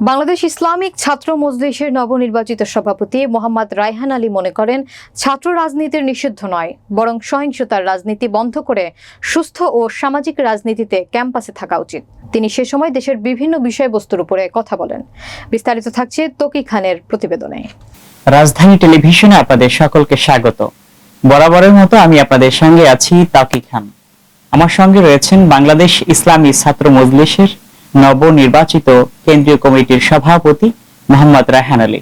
Bangladesh Islamic ছাত্র মজলিসের নবনির্বাচিত সভাপতি মোহাম্মদ রায়হান আলী মনে করেন, ছাত্র রাজনীতির নিষিদ্ধ নয়, বরং সহিংসতার রাজনীতি বন্ধ করে সুস্থ ও সামাজিক রাজনীতিতে ক্যাম্পাসে থাকা উচিত। তিনি সে সময় দেশের বিভিন্ন বিষয়বস্তুর উপরে কথা বলেন। বিস্তারিত থাকছে তকি খানের প্রতিবেদনে। রাজধানী টেলিভিশনে আপনাদের সকলকে স্বাগত। বরাবরের মতো আমি আপনাদের সঙ্গে আছি তাকি খান। আমার সঙ্গে রয়েছেন বাংলাদেশ ইসলামী ছাত্র মজলিসের নবনির্বাচিত কেন্দ্রীয় কমিটির সভাপতি মোহাম্মদ রায়হান আলী।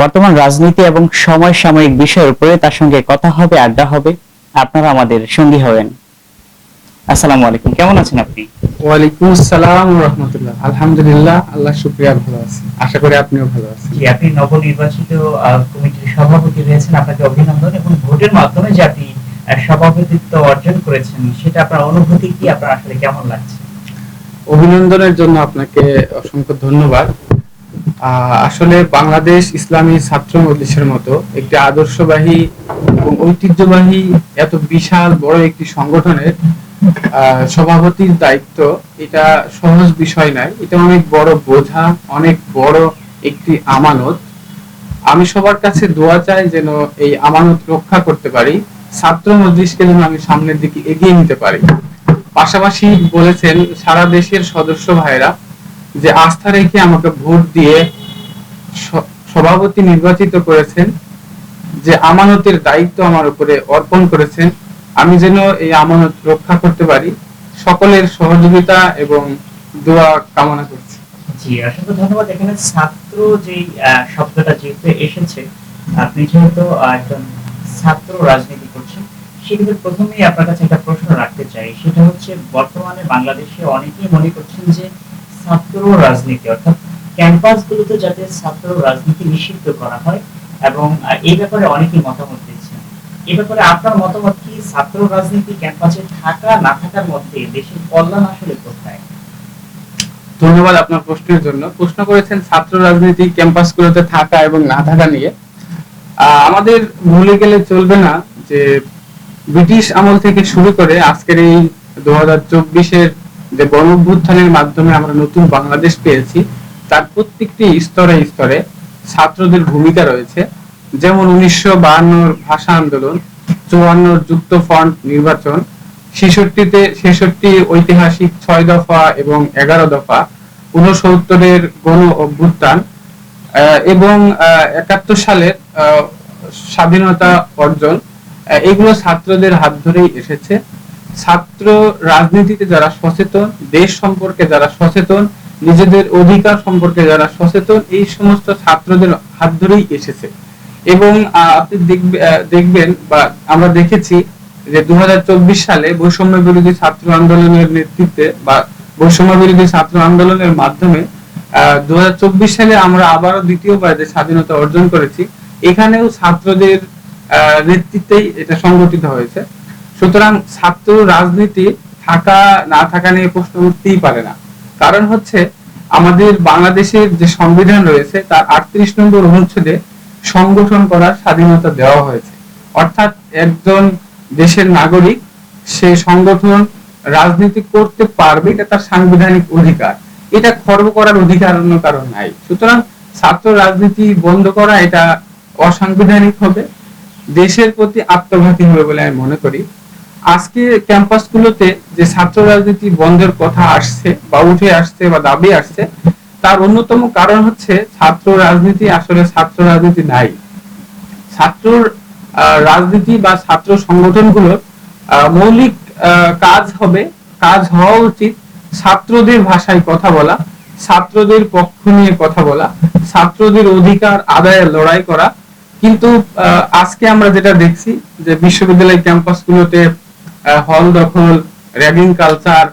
বর্তমান রাজনীতি এবং সময় সাময়িক বিষয়ের উপরে তার সঙ্গে কথা হবে আড্ডা হবে। আপনারা আমাদের সঙ্গী হবেন। আসসালামু আলাইকুম। কেমন আছেন আপনি? ওয়ালাইকুম আসসালাম রহমতুল্লাহ। আলহামদুলিল্লাহ আল্লাহ শুক্রিয়া ভালো আছি আশা করি আপনিও ভালো আছেন। জি আপনি নবনির্বাচিত আহ, কমিটির সভাপতি রয়েছেন আপনাকে অভিনন্দন এবং ভোটের মাধ্যমে যে আপনি আহ, সভাপতিত্ব অর্জন করেছেন সেটা আপনার অনুভূতি কি? আপনার আসলে কেমন লাগছে? অভিনন্দনের জন্য আপনাকে অসংখ্য ধন্যবাদ। আসলে বাংলাদেশ ইসলামী ছাত্র মজলিসের মতো একটি আদর্শবাহী এবং ঐতিহ্যবাহী, এত বিশাল বড় একটি সংগঠনের সভাপতির দায়িত্ব এটা সহজ বিষয় নয়। এটা অনেক বড় বোঝা, অনেক বড় একটি আমানত। আমি সবার কাছে দোয়া চাই যেন এই আমানত রক্ষা করতে পারি। ছাত্র মজলিসকে যেন আমি সামনের দিকে এগিয়ে নিতে পারি। পাশাপাশি বলেছেন সারা দেশের সদস্য ভাইরা যে আস্থা রেখে আমাকে ভোট দিয়ে সভাপতি নির্বাচিত করেছেন, যে আমানতের দায়িত্ব আমার উপরে অর্পণ করেছেন, আমি যেন এই আমানত রক্ষা করতে পারি, সকলের সহযোগিতা এবং দোয়া কামনা করছি। জি, অসংখ্য ধন্যবাদ। এখানে ছাত্র যে শব্দটা যেহেতু এসেছে আপনি যেহেতু একজন ছাত্র রাজনীতি করছেন সেক্ষেত্রে প্রথমেই আপনার কাছে একটা প্রশ্ন রাখতে চাই। সেটা হচ্ছে, বর্তমানে বাংলাদেশে অনেকেই মনে করছেন যে ছাত্র রাজনীতি, অর্থাৎ ক্যাম্পাসগুলোতে যাতে ছাত্র রাজনীতি নিষিদ্ধ করা হয় এবং এই ব্যাপারে অনেকেই মতামত দিচ্ছেন। এই ব্যাপারে আপনার মতামত কি ছাত্র রাজনীতি ক্যাম্পাসে থাকা, না থাকার মধ্যে দেশের কল্যাণ আসলে কোথায়? ধন্যবাদ আপনার প্রশ্নের জন্য। প্রশ্ন করেছেন ছাত্র রাজনীতি ক্যাম্পাসগুলোতে থাকা এবং না থাকা নিয়ে। আমাদের ভুলে গেলে চলবে না যে ব্রিটিশ আমল থেকে শুরু করে আজকের এই দু হাজার চব্বিশের যে গণ অভ্যুত্থানের মাধ্যমে আমরা নতুন বাংলাদেশ পেয়েছি, তার প্রত্যেকটি স্তরে স্তরে ছাত্রদের ভূমিকা রয়েছে। যেমন উনিশশো বাহান্নর ভাষা আন্দোলন, চুয়ান্নর যুক্ত ফ্রন্ট নির্বাচন, ছেষট্টিতে, ছেষট্টি ঐতিহাসিক ছয় দফা এবং এগারো দফা উনসত্তরের গণ অভ্যুত্থান এবং একাত্তর সালের স্বাধীনতা অর্জন এগুলো ছাত্রদের হাত ধরেই এসেছে। ছাত্র রাজনীতিতে যারা সচেতন দেশ সম্পর্কে যারা সচেতন নিজেদের অধিকার সম্পর্কে যারা সচেতন এই সমস্ত ছাত্রদের হাত ধরেই এসেছে। এবং আপনি দেখবে- আহ, দেখবেন বা আমরা দেখেছি যে দু হাজার চব্বিশ সালে বৈষম্য বিরোধী ছাত্র আন্দোলনের নেতৃত্বে বা বৈষম্য বিরোধী ছাত্র আন্দোলনের মাধ্যমে চব্বিশ সালে আমরা আবারও দ্বিতীয়বার যে স্বাধীনতা অর্জন করেছি। এখানেও ছাত্রদের আহ, নেতৃত্বেই এটা সংগঠিত হয়েছে। সুতরাং ছাত্র রাজনীতি থাকা, না থাকা নিয়ে প্রশ্ন উঠতেই পারে না। কারণ হচ্ছে আমাদের বাংলাদেশের যে সংবিধান রয়েছে, তার আটত্রিশ নম্বর অনুচ্ছেদে সংগঠন করার স্বাধীনতা দেওয়া হয়েছে। অর্থাৎ একজন দেশের নাগরিক, সে সংগঠন রাজনীতি করতে পারবে, এটা তার সাংবিধানিক অধিকার। এটা খর্ব করার অধিকার অন্য কারণ নাই। সুতরাং ছাত্র রাজনীতি বন্ধ করা এটা অসাংবিধানিক হবে। দেশের প্রতি আত্মঘাতী হবে বলে আমি মনে করি। আজকে ক্যাম্পাসগুলোতে যে ছাত্র রাজনীতি বন্ধের কথা আসছে বা উঠে আসছে বা দাবি আসছে, তার অন্যতম কারণ হচ্ছে ছাত্র রাজনীতি আসলে ছাত্র রাজনীতি নাই। ছাত্র রাজনীতি বা ছাত্র সংগঠনগুলোর মৌলিক কাজ হবে, কাজ হওয়া উচিত ছাত্রদের ভাষায় কথা বলা, ছাত্রদের পক্ষ নিয়ে কথা বলা, ছাত্রদের অধিকার আদায়ের লড়াই করা কিন্তু আজকে আমরা যেটা দেখছি যে বিশ্ববিদ্যালয় ক্যাম্পাসগুলোতে হল দখল র্যাগিং কালচার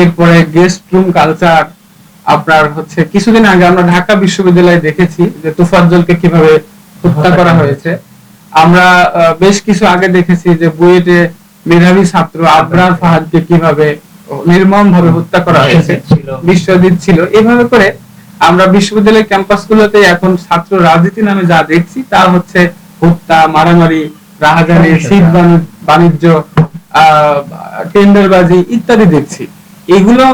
এরপরে গেস্ট রুম কালচার আপনার হচ্ছে কিছুদিন আগে আমরা ঢাকা বিশ্ববিদ্যালয়ে দেখেছি যে তুফাজ্জলকে কীভাবে হত্যা করা হয়েছে। আমরা বেশ কিছু আগে দেখেছি যে বুয়েটে মেধাবী ছাত্র আবরার ফাহাদকে কীভাবে নির্মম ভাবে হত্যা করা হয়েছে। বিশ্বজিৎ ছিল। এভাবে করে আমরা বিশ্ববিদ্যালয় ক্যাম্পাসগুলোতে এখন ছাত্র রাজনীতি নামে যা দেখছি তা হচ্ছে হত্যা মারামারি রাহাজানি শীত বাণিজ্য টেন্ডারবাজি ইত্যাদি দেখছি। এগুলো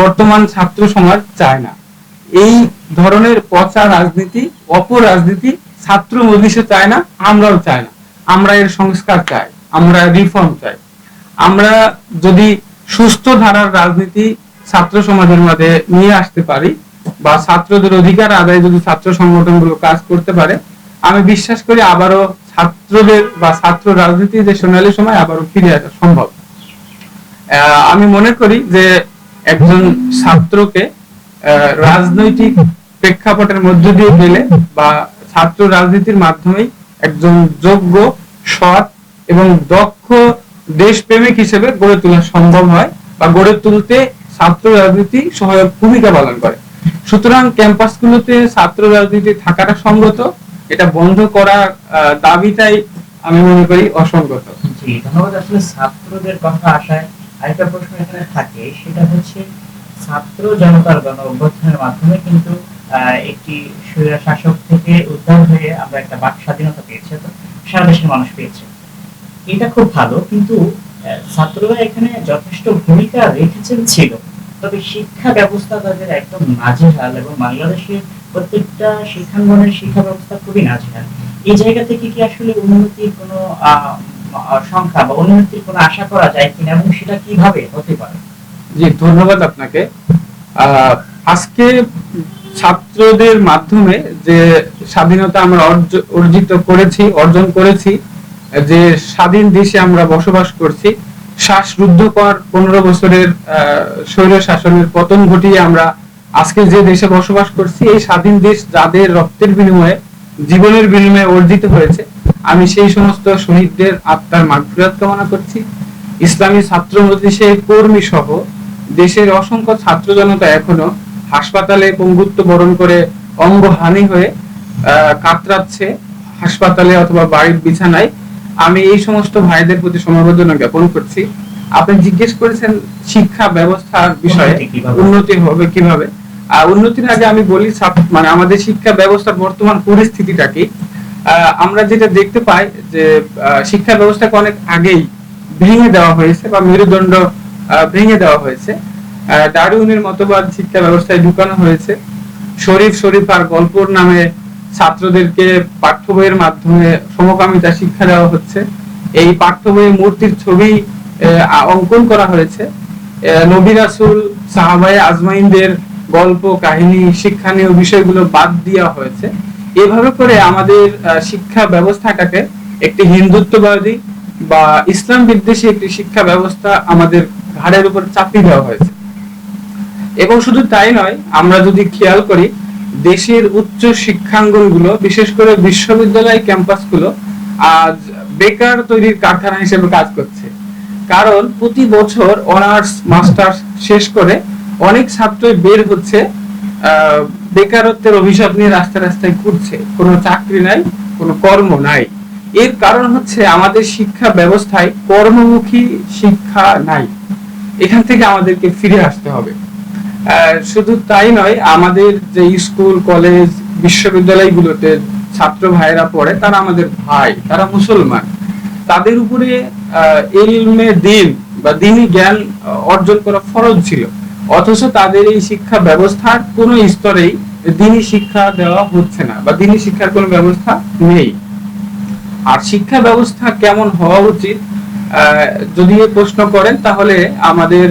বর্তমান ছাত্র সমাজ চায় না। এই ধরনের পচা রাজনীতি অপর রাজনীতি ছাত্র মজলিসে চায় না আমরাও চাই না। আমরা এর সংস্কার চাই আমরা রিফর্ম চাই। আমরা যদি সুস্থ ধারার রাজনীতি ছাত্র সমাজের মধ্যে নিয়ে আসতে পারি বা ছাত্রদের অধিকার আদায়ে যদি ছাত্র সংগঠনগুলো কাজ করতে পারে, আমি বিশ্বাস করি আবারও ছাত্রদের বা ছাত্র রাজনীতি যে সোনালী সময় আবারও ফিরে আসা সম্ভব। আমি মনে করি যে একজন ছাত্রকে রাজনৈতিক প্রেক্ষাপটের মধ্য দিয়ে গেলে বা ছাত্র রাজনীতির মাধ্যমেই একজন যোগ্য, সৎ এবং দক্ষ দেশপ্রেমিক হিসেবে গড়ে তোলা সম্ভব হয় বা গড়ে তুলতে ছাত্র রাজনীতি সহায়ক ভূমিকা পালন করে। সুতরাং ক্যাম্পাসগুলোতে ছাত্র রাজনীতি থাকাটা সঙ্গত এটা বন্ধ আহ, দাবিটাই আমি মনে করি অসঙ্গত। ধন্যবাদ। আসলে ছাত্রদের কথা আসায় আরেকটা প্রশ্ন এখানে থাকে সেটা হচ্ছে ছাত্র জনতার গণ মাধ্যমে কিন্তু একটি শাসক থেকে উদ্ধার হয়ে আমরা একটা বাক স্বাধীনতা পেয়েছি সারা দেশের মানুষ পেয়েছে। এটা খুব ভালো কিন্তু ছাত্ররা এখানে যথেষ্ট ভূমিকা রেখেছেন ছিল। তবে শিক্ষা ব্যবস্থা তাদের একদম নাজেহাল এবং বাংলাদেশের প্রত্যেকটা শিক্ষাঙ্গনের শিক্ষা ব্যবস্থা খুবই নাজেহাল। এই জায়গা থেকে কি আসলে উন্নতির কোনো সংখ্যা বা উন্নতির কোনো আশা করা যায় কিনা এবং সেটা কীভাবে হতে পারে? জি, ধন্যবাদ আপনাকে। আজকে ছাত্রদের মাধ্যমে যে স্বাধীনতা আমরা অর্জ- অর্জিত করেছি, অর্জন করেছি, যে স্বাধীন দেশে আমরা বসবাস করছি শ্বাসরুদ্ধকর পনেরো বছরের স্বৈর শাসনের পতন ঘটিয়ে আমরা আজকে যে দেশে বসবাস করছি, এই স্বাধীন দেশ যাদের রক্তের বিনিময়ে, জীবনের বিনিময়ে অর্জিত হয়েছে, আমি সেই সমস্ত শহীদদের আত্মার মাগফিরাত কামনা করছি। ইসলামী ছাত্র মজলিসের কর্মী সহ দেশের অসংখ্য ছাত্র জনতা এখনও হাসপাতালে পঙ্গুত্ব বরণ করে অঙ্গহানি হয়ে কাতরাচ্ছে হাসপাতালে অথবা বাড়ির বিছানায়। আমি এই সমস্ত ভাইদের প্রতি সমবেদনা জ্ঞাপন করছি। আপনি জিজ্ঞেস করেছেন শিক্ষা ব্যবস্থার বিষয়ে উন্নতি হবে কীভাবে? আহ, উন্নতির আগে আমি বলি মানে আমাদের শিক্ষা ব্যবস্থার বর্তমান পরিস্থিতিটা কি? আমরা যেটা দেখতে পাই যে শিক্ষা ব্যবস্থাকে অনেক আগেই ভেঙে দেওয়া হয়েছে বা মেরুদণ্ড ভেঙে দেওয়া হয়েছে। আহ, ডারউইনের মতবাদ শিক্ষা ব্যবস্থায় ঢুকানো হয়েছে। শরীফ শরীফ আর গল্পর নামে ছাত্রদেরকে পাঠ্য বইয়ের মাধ্যমে সমকামিতা শিক্ষা দেওয়া হচ্ছে। এই পাঠ্য বইয়ে মূর্তির ছবি অঙ্কন করা হয়েছে। নবী রাসূল, সাহাবায়ে আজমাইনদের গল্প, কাহিনী শিক্ষণীয় বিষয়গুলো বাদ দেওয়া হয়েছে। এভাবে করে আমাদের শিক্ষা ব্যবস্থাটাকে একটি হিন্দুত্ববাদী বা ইসলাম বিদ্বেষী একটি শিক্ষা ব্যবস্থা আমাদের ঘাড়ের উপর চাপিয়ে দেওয়া হয়েছে। এবং শুধু তাই নয়, আমরা যদি খেয়াল করি দেশের উচ্চ শিক্ষাঙ্গনগুলো, বিশেষ করে বিশ্ববিদ্যালয় ক্যাম্পাসগুলো, আজ বেকার তৈরির কারখানা হিসেবে কাজ করছে। কারণ প্রতি বছর অনার্স, মাস্টার্স শেষ করে অনেক ছাত্রই বের হচ্ছে বেকারত্বের অভিশাপ নিয়ে রাস্তায় রাস্তায় ঘুরছে। কোনো চাকরি নাই, কোনো কর্ম নাই। এর কারণ হচ্ছে আমাদের শিক্ষা ব্যবস্থায় কর্মমুখী শিক্ষা নাই। এখান থেকে আমাদেরকে ফিরে আসতে হবে। শুধু তাই নয়, আমাদের যে স্কুল, কলেজ, বিশ্ববিদ্যালয়গুলোতে ছাত্র ভাইরা পড়ে, তারা আমাদের ভাই, তারা মুসলমান। তাদের উপরে ইলমে দিন বা দিনই জ্ঞান অর্জন করা ফরজ ছিল। অথচ তাদের এই শিক্ষা ব্যবস্থার কোনো স্তরেই দিনই শিক্ষা দেওয়া হচ্ছে না বা দিনই শিক্ষার কোনো ব্যবস্থা নেই। আর শিক্ষা ব্যবস্থা কেমন হওয়া উচিত যদি প্রশ্ন করেন, তাহলে আমাদের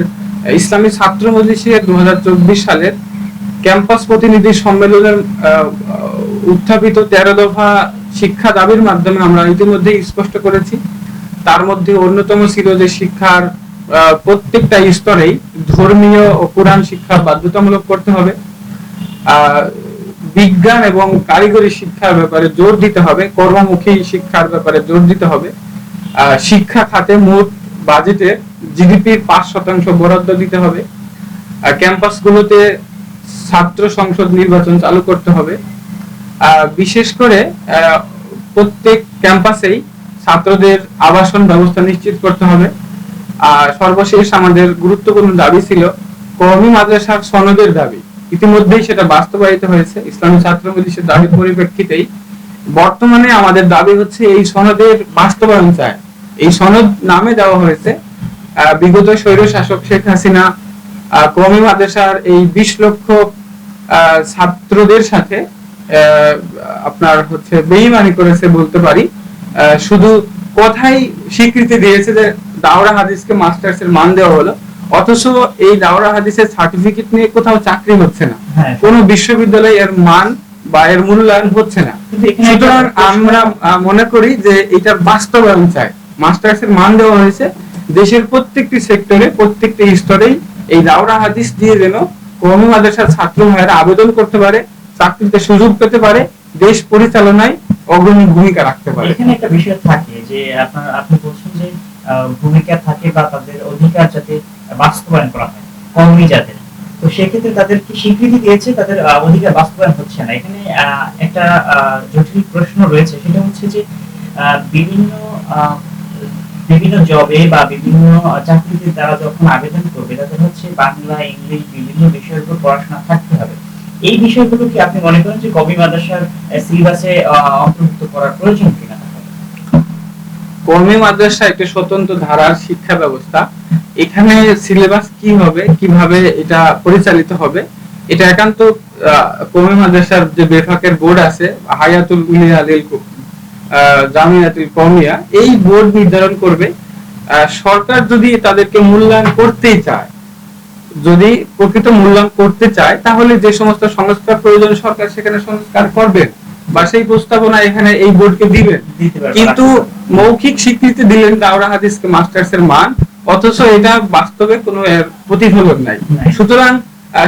ইসলামী ছাত্র মজলিসের দুহাজার চব্বিশ সালের ক্যাম্পাস প্রতিনিধি সম্মেলনের উত্থাপিত তেরো দফা শিক্ষা দাবির মাধ্যমে আমরা ইতিমধ্যে স্পষ্ট করেছি। তার মধ্যে অন্যতম ছিল যে শিক্ষার প্রত্যেকটা স্তরেই ধর্মীয় ও কোরআন শিক্ষা বাধ্যতামূলক করতে হবে। বিজ্ঞান এবং কারিগরি শিক্ষার ব্যাপারে জোর দিতে হবে, কর্মমুখী শিক্ষার ব্যাপারে জোর দিতে হবে। শিক্ষা খাতে মোট বাজেটে জিডিপির পাঁচ শতাংশ বরাদ্দ দিতে হবে। আর ক্যাম্পাসগুলোতে ছাত্র সংসদ নির্বাচন চালু করতে হবে। বিশেষ করে প্রত্যেক ক্যাম্পাসেই ছাত্রদের আবাসন ব্যবস্থা নিশ্চিত করতে হবে। আর সর্বশেষ আমাদের গুরুত্বপূর্ণ দাবি ছিল কওমি মাদ্রাসার সনদের দাবি। ইতিমধ্যেই সেটা বাস্তবায়িত হয়েছে। ইসলামী ছাত্র মজলিসের দাবির পরিপ্রেক্ষিতেই বর্তমানে আমাদের দাবি হচ্ছে এই সনদের বাস্তবায়ন চায় এই সনদ নামে দেওয়া হয়েছে। বিগত স্বৈর শাসক শেখ হাসিনা কওমি মাদ্রাসার এই বিশ লক্ষ ছাত্রদের সাথে আপনার হচ্ছে বেইমানি করেছে বলতে পারি। শুধু কথাই স্বীকৃতি দিয়েছে যে দাওরা হাদিসকে মাস্টার্স এর মান দেওয়া হলো অথচ এই দাওরা হাদিসের সার্টিফিকেট নিয়ে কোথাও চাকরি হচ্ছে না। হ্যাঁ। কোনো বিশ্ববিদ্যালয়ে এর মান বা এর মূল্যায়ন হচ্ছে না। সুতরাং আমরা মনে করি যে এটা বাস্তবায়ন চাই। মাস্টার্স এর মান দেওয়া হয়েছে। দেশের প্রত্যেকটি সেক্টরে, প্রত্যেকটি স্তরেই এই দাওরা হাদিস দিয়ে যেন কওমি মাদ্রাসার ছাত্র ভাইয়েরা আবেদন করতে পারে, চাকরিতে সুযোগ পেতে পারে, দেশ পরিচালনায় অগ্রণী ভূমিকা রাখতে পারে। এখানে একটা বিষয় থাকে যে আপনার, আপনি বলছেন যে ভূমিকা থাকে বা তাদের অধিকার যাতে বাস্তবায়ন করা হয়, কর্মী যাদের। তো সেক্ষেত্রে তাদের কি স্বীকৃতি দিয়েছে? তাদের অধিকার বাস্তবায়ন হচ্ছে না। এখানে একটা জটিল প্রশ্ন রয়েছে। সেটা হচ্ছে যে বিভিন্ন বিভিন্ন জবে বা বিভিন্ন চাকরিতে তারা যখন আবেদন করবে, তাদের হচ্ছে বাংলা, ইংলিশ বিভিন্ন বিষয়ের উপর পড়াশোনা থাকতে হবে। এই বিষয়গুলো কি আপনি মনে করেন যে কবি মাদ্রাসার সিলেবাসে অন্তর্ভুক্ত করার প্রয়োজন কিনা? মাদ্রাসা একটি স্বতন্ত্র ধারার শিক্ষা ব্যবস্থা। এখানে সিলেবাস কি হবে, কীভাবে এটা পরিচালিত হবে, এটা একান্ত কওমি মাদ্রাসার যে বেফাকের বোর্ড আছে, হায়াতুল উলিয়া জামিয়াতুল কওমিয়া এই বোর্ড নির্ধারণ করবে সরকার যদি তাদেরকে মূল্যায়ন করতেই চায় যদি প্রকৃত মূল্যায়ন করতে চায় তাহলে যে সমস্ত সংস্কার প্রয়োজন সরকার সেখানে সংস্কার করবেন বা সেই প্রস্তাবনা এখানে এই বোর্ডকে দিবেন কিন্তু মৌখিক স্বীকৃতি দিলেন দাওরা হাদিসকে মাস্টার্স এর মান অথচ এটা বাস্তবে কোনো প্রতিফলন নাই। সুতরাং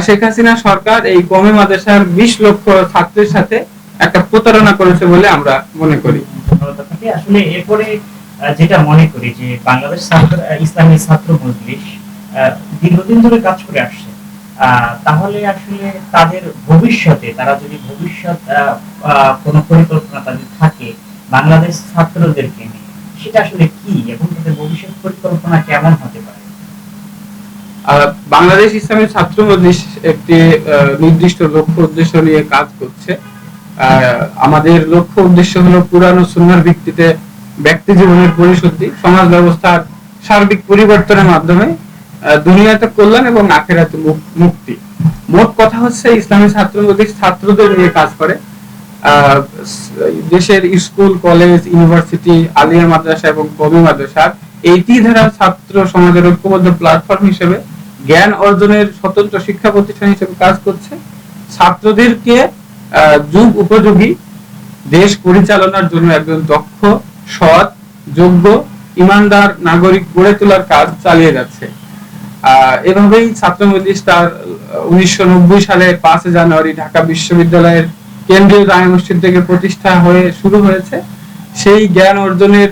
শেখ হাসিনা সরকার এই কমে মাদ্রাসার বিশ লক্ষ ছাত্রের সাথে একটা প্রতারণা করেছে বলে আমরা মনে করি। আসলে এরপরে যেটা মনে করি যে বাংলাদেশ ছাত্র ইসলামী ছাত্র মজলিস দীর্ঘদিন ধরে কাজ করে আসছে। তাহলে আসলে তাদের ভবিষ্যতে তারা যদি ভবিষ্যৎ কোনো পরিকল্পনা তাদের থাকে বাংলাদেশ ছাত্রদেরকে নিয়ে সেটা আসলে কি এবং তাদের ভবিষ্যৎ পরিকল্পনা কেমন হতে পারে? আহ, বাংলাদেশ ইসলামী ছাত্র মজলিস একটি আহ, নির্দিষ্ট লক্ষ্য উদ্দেশ্য নিয়ে কাজ করছে। আমাদের লক্ষ্য উদ্দেশ্য হলো পুরানো সুন্নার ভিত্তিতে ব্যক্তি জীবনের পরিশুদ্ধি, সমাজ ব্যবস্থার সার্বিক পরিবর্তনের মাধ্যমে দুনিয়াতে কল্যাণ এবং আখেরাতে মুক্তি। মোট কথা হচ্ছে ইসলামী ছাত্র ছাত্রদের নিয়ে কাজ করে। দেশের স্কুল, কলেজ, ইউনিভার্সিটি, আলিয়া মাদ্রাসা এবং কবি মাদ্রাসার এইটি ধারা ছাত্র সমাজের ঐক্যবদ্ধ প্ল্যাটফর্ম হিসেবে জ্ঞান অর্জনের স্বতন্ত্র শিক্ষা প্রতিষ্ঠান হিসেবে কাজ করছে। ছাত্রদেরকে যুগ উপযোগী, দেশ পরিচালনার জন্য একজন দক্ষ, সৎ, যোগ্য, ইমানদার নাগরিক গড়ে তোলার কাজ চালিয়ে যাচ্ছে। এভাবেই ছাত্র মজলিস তার উনিশশো সালে পাঁচে জানুয়ারি ঢাকা বিশ্ববিদ্যালয়ের কেন্দ্রীয় জামে মসজিদ থেকে প্রতিষ্ঠা হয়ে শুরু হয়েছে। সেই জ্ঞান অর্জনের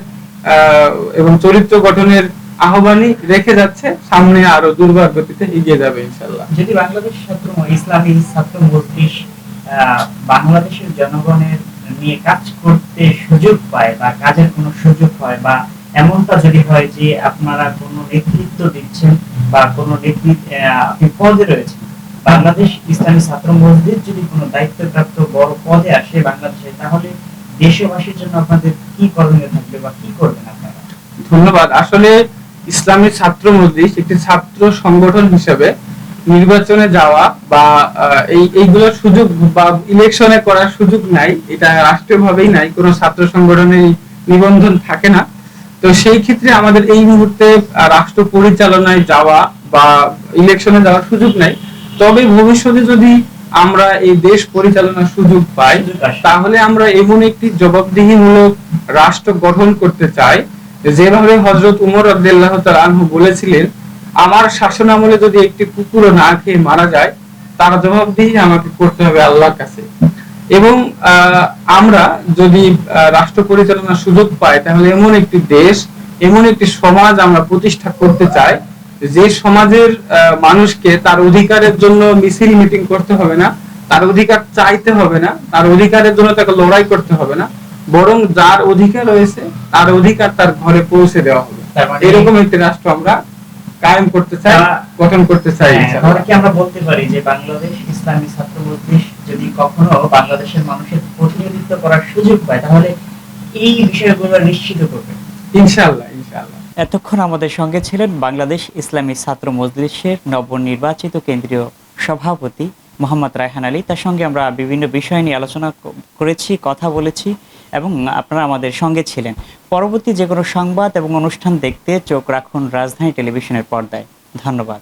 এবং চরিত্র গঠনের আহ্বানই রেখে যাচ্ছে। সামনে আরও দুর্বার এগিয়ে যাবে ইনশাল্লাহ যদি বাংলাদেশ ছাত্র ইসলামী ছাত্র মজলিস বাংলাদেশের জনগণের নিয়ে কাজ করতে সুযোগ পায় বা কাজের কোনো সুযোগ হয় বা এমনটা যদি হয় যে আপনারা কোনো নেতৃত্ব দিচ্ছেন বা কোনো নেতৃত্ব আপনি পদে রয়েছেন। বাংলাদেশ ইসলামী ছাত্র মসজিদ যদি কোনো দায়িত্বপ্রাপ্ত বড় পদে আসে বাংলাদেশে, তাহলে দেশবাসীর জন্য আপনাদের কি করণীয় থাকবে বা কি করবেন আপনারা? ধন্যবাদ। আসলে ইসলামী ছাত্র মসজিদ একটি ছাত্র সংগঠন হিসেবে নির্বাচনে যাওয়া বা এই, এইগুলোর সুযোগ বা ইলেকশনে করার সুযোগ নাই, এটা রাষ্ট্রীয়ভাবেই নাই, কোনো ছাত্র সংগঠনের নিবন্ধন থাকে না। তো সেই ক্ষেত্রে আমাদের এই মুহূর্তে রাষ্ট্র পরিচালনায় যাওয়া বা ইলেকশনে যাওয়ার সুযোগ নাই। তবে ভবিষ্যতে যদি আমরা এই দেশ পরিচালনার সুযোগ পাই, তাহলে আমরা এমন একটি জবাবদিহিমূলক রাষ্ট্র গঠন করতে চাই, যেভাবে হজরত উমর আব্দুল্লাহ আনহু বলেছিলেন আমার শাসন আমলে যদি একটি কুকুরও না খেয়ে মারা যায় তার জবাবদিহি আমাকে করতে হবে আল্লাহর কাছে। এবং আমরা যদি রাষ্ট্র পরিচালনার সুযোগ পাই তাহলে এমন একটি দেশ এমন একটি সমাজ আমরা প্রতিষ্ঠা করতে চাই যে সমাজের মানুষকে তার অধিকারের জন্য মিছিল মিটিং করতে হবে না তার অধিকার চাইতে হবে না তার অধিকারের জন্য তাকে লড়াই করতে হবে না বরং যার অধিকার রয়েছে তার অধিকার তার ঘরে পৌঁছে দেওয়া হবে। মানে- এরকম একটি রাষ্ট্র আমরা কায়েম করতে চাই গঠন করতে চাই হ্যাঁ, তাহলে কি আমরা বলতে পারি যে বাংলাদেশ ইসলামী ছাত্র মজলিস যদি কখনো বাংলাদেশের মানুষের প্রতিনিধিত্ব করার সুযোগ পায় তাহলে এই বিষয়গুলো নিশ্চিত করবে। ইনশাআল্লাহ ইনশাআল্লাহ। এতক্ষণ আমাদের সঙ্গে ছিলেন বাংলাদেশ ইসলামী ছাত্র মজলিসের নবনির্বাচিত কেন্দ্রীয় সভাপতি মোহাম্মদ রায়হান আলী। তার সঙ্গে আমরা বিভিন্ন বিষয় নিয়ে আলোচনা করেছি কথা বলেছি। এবং আপনারা আমাদের সঙ্গে ছিলেন। পরবর্তী যে কোনো সংবাদ এবং অনুষ্ঠান দেখতে চোখ রাখুন রাজধানী টেলিভিশনের পর্দায়। ধন্যবাদ।